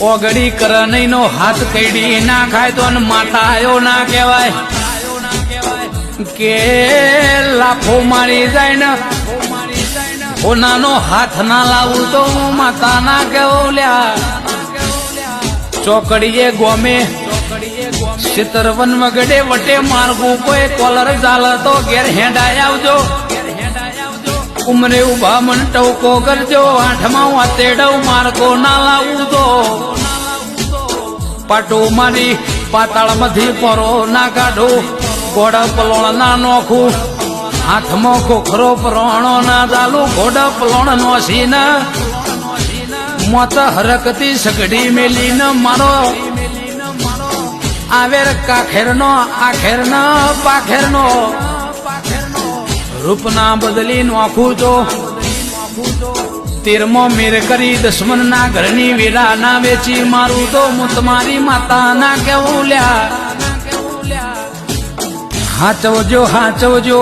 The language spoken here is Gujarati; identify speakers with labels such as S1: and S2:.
S1: ઓગડી કરનઈ નો હાથ કઈડી. ના ખાય તો આયો ના કહેવાય. કે લાફો મારી જાય ને. ઓનાનો હાથ ના લાવું તો માતા ના કેવું લ્યા ચોકડીએ ગોમે. સિતરવન વગડે વટે માર્ગું કોઈ કોલર ચાલ તો ઘેર હેડાય આવજો. ઉમરે ઊભા મન ટવકો કરજો. આઠમાં વાતેડવ માર્ગો ના લાવું તો. પાટો મારી, પાતાળમાંથી પરો ના કાઢો. ઘોડા પલોણ ના નોખું. હાથમાં ખોખરો પરોણો ના દાલુ. ઘોડા પલોણ નોસી ના મોત હરકતી સગડી મેલીને મારો. આવેર કાખેરનો આખેરનો પાખેરનો રૂપના બદલી નોખું તો. તેરમો મેર કરી દુશ્મન ના ઘરની વેરા ના વેચી મારું તો હું તમારી માતા ના કેવું લ્યા? હાચવજો હાચવજો.